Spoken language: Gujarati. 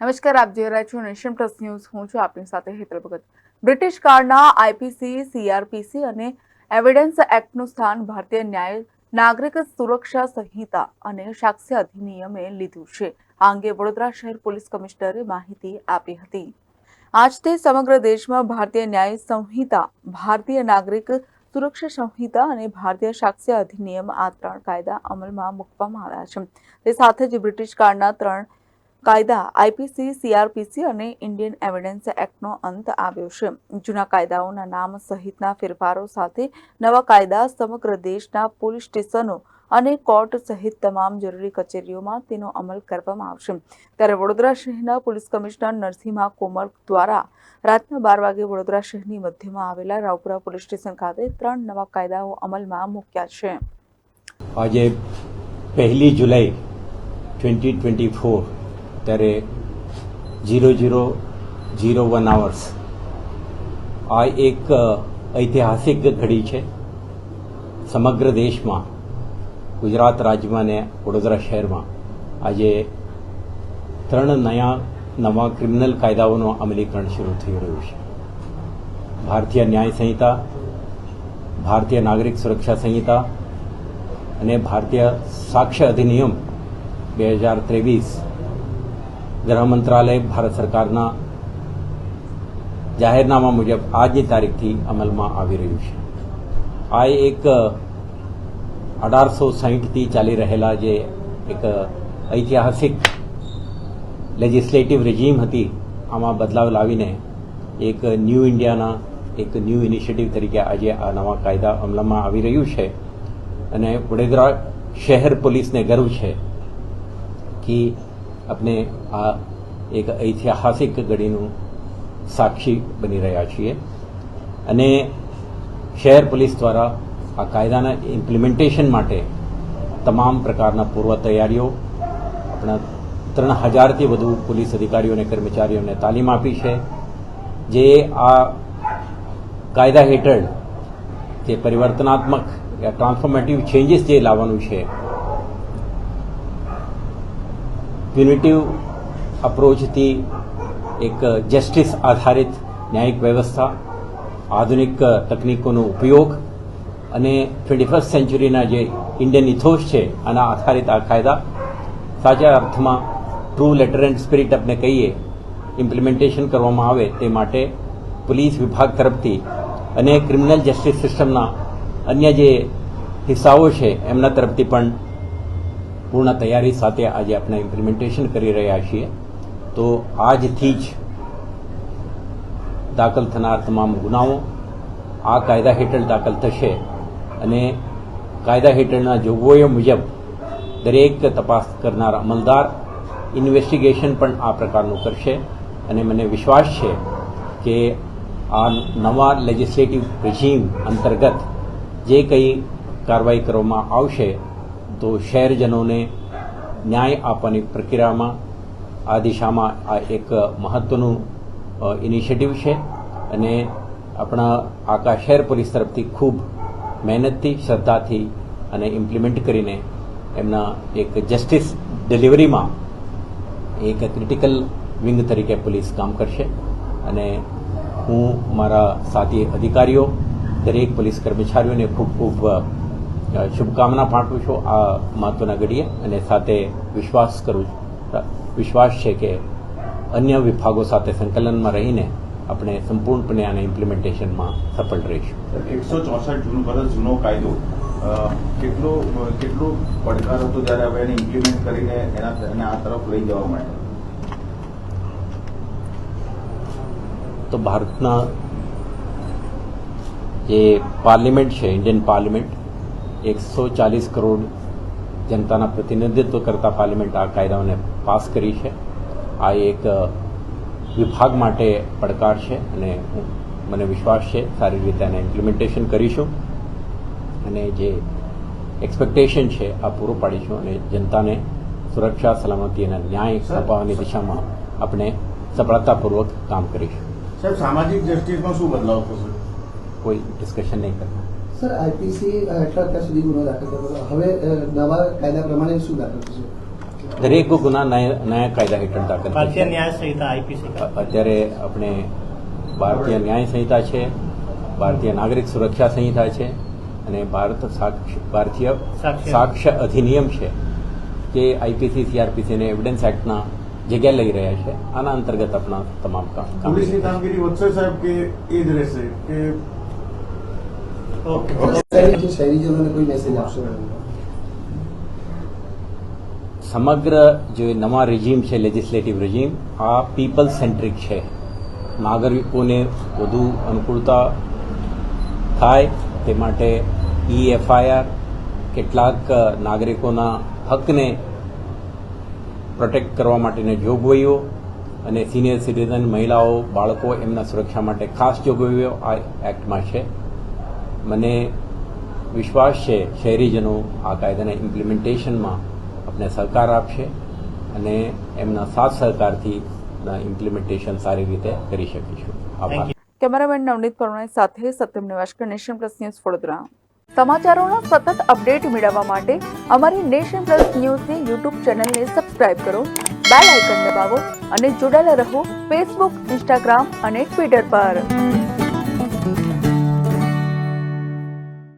નમસ્કાર, આપ જોઈ રહ્યા છો નેશન પ્લસ ન્યૂઝ. હું છું આપની સાથે હેતલ ભગત. બ્રિટિશ કાળના આઈપીસી, સીઆરપીસી અને એવિડન્સ એક્ટનું સ્થાન ભારતીય ન્યાય, નાગરિક સુરક્ષા સંહિતા અને સાક્ષ્ય અધિનિયમે લીધું છે. આ અંગે વડોદરા શહેર પોલીસ કમિશનરે માહિતી આપી હતી. આજથી સમગ્ર દેશમાં ભારતીય ન્યાય સંહિતા, ભારતીય નાગરિક સુરક્ષા સંહિતા અને ભારતીય સાક્ષ્ય અધિનિયમ આ ત્રણ કાયદા અમલમાં મૂકવામાં આવ્યા છે. તે સાથે જ બ્રિટિશ કાળના ત્રણ કાયદા, આઈપીસી, સીઆરપીસી અને ઇન્ડિયન એવિડન્સ એક્ટનો અંત આવ્યો છે. જૂના કાયદાઓના નામ સહિતના ફેરફારો સાથે નવા કાયદા સમગ્ર દેશના પોલીસ સ્ટેશનો અને કોર્ટ સહિત તમામ જરૂરી કચેરીઓમાં તેનો અમલ કરવામાં આવશે. ત્યારે વડોદરા શહેરના પોલીસ કમિશનર નરસિંહા કોમર દ્વારા રાતના બાર વાગે વડોદરા શહેરની મધ્યમાં આવેલા રાવપુરા પોલીસ સ્ટેશન ખાતે ત્રણ નવા કાયદાઓ અમલમાં મૂક્યા છે. આજે પહેલી જુલાઈ ટ્વેન્ટી ટ્વેન્ટી ફોર ત્યારે zero zero zero one hours આ એક ઐતિહાસિક ઘડી છે. સમગ્ર દેશમાં, ગુજરાત રાજ્યમાં ને વડોદરા શહેરમાં આજે ત્રણ નયા, નવા ક્રિમિનલ કાયદાઓનું અમલીકરણ શરૂ થઈ રહ્યું છે. ભારતીય ન્યાય સંહિતા, ભારતીય નાગરિક સુરક્ષા સંહિતા અને ભારતીય સાક્ષ્ય અધિનિયમ બે હજાર ત્રેવીસ ગૃહ મંત્રાલય, ભારત સરકારના જાહેરનામા મુજબ આજની તારીખથી અમલમાં આવી રહ્યું છે. આ એક અઢારસો સાહીઠથી ચાલી રહેલા જે એક ઐતિહાસિક લેજિસ્લેટિવ રિજીમ હતી, આમાં બદલાવ લાવીને એક ન્યૂ ઇન્ડિયાના એક ન્યૂ ઇનિશિયેટિવ તરીકે આજે આ નવા કાયદા અમલમાં આવી રહ્યું છે. અને વડોદરા શહેર પોલીસને ગર્વ છે કે આપણે આ એક ઐતિહાસિક ઘડીનું સાક્ષી બની રહ્યા છીએ. અને શહેર પોલીસ દ્વારા આ કાયદાના ઇમ્પ્લિમેન્ટેશન માટે તમામ પ્રકારના પૂર્વ તૈયારીઓ આપણા ત્રણ હજારથી વધુ પોલીસ અધિકારીઓ અને કર્મચારીઓને તાલીમ આપી છે. જે આ કાયદા હેઠળ જે પરિવર્તનાત્મક ટ્રાન્સફોર્મેટિવ ચેન્જીસ જે લાવવાનું છે પ્યુનિટિવ અપ્રોચથી એક જસ્ટિસ આધારિત ન્યાયિક વ્યવસ્થા આધુનિક તકનીકોનો ઉપયોગ અને ટ્વેન્ટી ફર્સ્ટ સેન્ચુરીના જે ઇન્ડિયન ઇથોસ છે આના આધારિત આ કાયદા સાચા અર્થમાં ટ્રુ લેટર એન્ડ સ્પિરિટ આપણે કહીએ ઇમ્પ્લિમેન્ટેશન કરવામાં આવે તે માટે પોલીસ વિભાગ તરફથી અને ક્રિમિનલ જસ્ટિસ સિસ્ટમના અન્ય જે હિસ્સાઓ છે એમના તરફથી પણ પૂર્ણ તૈયારી સાથે આજે આપણે ઇમ્પ્લિમેન્ટેશન કરી રહ્યા છીએ. તો આજથી જ દાખલ થનાર તમામ ગુનાઓ આ કાયદા હેઠળ દાખલ થશે અને કાયદા હેઠળના જોગવાઈઓ મુજબ દરેક તપાસ કરનાર અમલદાર ઇન્વેસ્ટિગેશન પણ આ પ્રકારનું કરશે. અને મને વિશ્વાસ છે કે આ નવા લેજિસ્લેટિવ રિઝીમ અંતર્ગત જે કંઈ કાર્યવાહી કરવામાં આવશે તો શહેરજનોને ન્યાય આપવાની પ્રક્રિયામાં આ દિશામાં આ એક મહત્વનું ઇનિશિયેટિવ છે અને આપણા આખા શહેર પોલીસ તરફથી ખૂબ મહેનતથી, શ્રદ્ધાથી અને ઇમ્પ્લિમેન્ટ કરીને એમના એક જસ્ટિસ ડિલિવરીમાં એક ક્રિટિકલ વિંગ તરીકે પોલીસ કામ કરશે. અને હું મારા સાથી અધિકારીઓ, દરેક પોલીસ કર્મચારીઓને ખૂબ ખૂબ શુભકામના પાઠવું છું આ મહત્વના ઘડીએ અને સાથે વિશ્વાસ કરું છું. વિશ્વાસ છે કે અન્ય વિભાગો સાથે સંકલનમાં રહીને આપણે સંપૂર્ણપણે આને ઇમ્પ્લિમેન્ટેશનમાં સફળ રહીશું. એકસો ચોસઠ જૂનો વર્ષ જૂનો કાયદો કેટલો કેટલો પડકાર હતો ત્યારે હવે એને ઇમ્પ્લિમેન્ટ કરીને એના એને આ તરફ લઈ જવા માટે? તો ભારતના જે પાર્લિમેન્ટ છે ઇન્ડિયન પાર્લિમેન્ટ એકસો ચાલીસ કરોડ જનતાના પ્રતિનિધિત્વ કરતા પાર્લિમેન્ટ આ કાયદાઓને પાસ કરી છે. આ એક વિભાગ માટે પડકાર છે અને મને વિશ્વાસ છે સારી રીતે એને ઇમ્પ્લિમેન્ટેશન કરીશું. અને જે એક્સપેક્ટેશન છે આ પૂરું પાડીશું અને જનતાને સુરક્ષા સલામતી અને ન્યાય અપાવવાની દિશામાં આપણે સફળતાપૂર્વક કામ કરીશું. સાહેબ સામાજિક જસ્ટિસમાં શું બદલાવ થશે? કોઈ ડિસ્કશન નહીં કરતા. સર આઈપીસી હેઠળ અત્યાર સુધી ગુનો દાખલ કર્યો હવે નવા કાયદા પ્રમાણે શું દાખલ થશે? દરેક ગુના નયા નયા કાયદા હેઠળ દાખલ ભારતીય ન્યાય સંહિતા આઈપીસી અત્યારે આપણે ભારતીય ન્યાય સંહિતા છે ભારતીય નાગરિક સુરક્ષા સંહિતા છે અને ભારત સાક્ષ ભારતીય સાક્ષ્ય. સાક્ષ્ય અધિનિયમ છે જે આઈપીસી સીઆરપીસી અને એવિડન્સ એક્ટના જગ્યા લઈ રહ્યા છે. આના અંતર્ગત આપણા તમામ કામ પોલીસની કામગીરી કામગીરી વધશે સાહેબ કે એ જ રહેશે? કે ઓકે શહેરી શહેરીજનોને કોઈ મેસેજ આપશો સમગ્ર જે નવા રિજીમ છે લેજિસ્લેટિવ રિજીમ આ પીપલ સેન્ટ્રિક છે. નાગરિકોને વધુ અનુકૂળતા થાય તે માટે ઈ એફઆઈઆર કેટલાક નાગરિકોના હકને પ્રોટેક્ટ કરવા માટેની જોગવાઈઓ અને સિનિયર સિટીઝન મહિલાઓ, બાળકો એમના સુરક્ષા માટે ખાસ જોગવાઈઓ આ એક્ટમાં છે. મને વિશ્વાસ છે શહેરીજનો આ કાયદાના ઇમ્પ્લિમેન્ટેશનમાં આપણે સહકાર આપશે અને એમના સાથ સહકારથી ઇમ્પ્લિમેન્ટેશન સારી રીતે કરી શકીશું. આભાર. કેમેરામેન નવનીત પરમાર સાથે Satyam Nivaskar nation plus news Vadodara. સમાચારોના સતત અપડેટ મેળવવા માટે અમારી નેશન પ્લસ ન્યૂઝની યુટ્યુબ ચેનલને સબસ્ક્રાઇબ કરો બેલ આઇકન દબાવો અને જોડાયેલા રહો ફેસબુક ઇન્સ્ટાગ્રામ અને ટ્વિટર પર.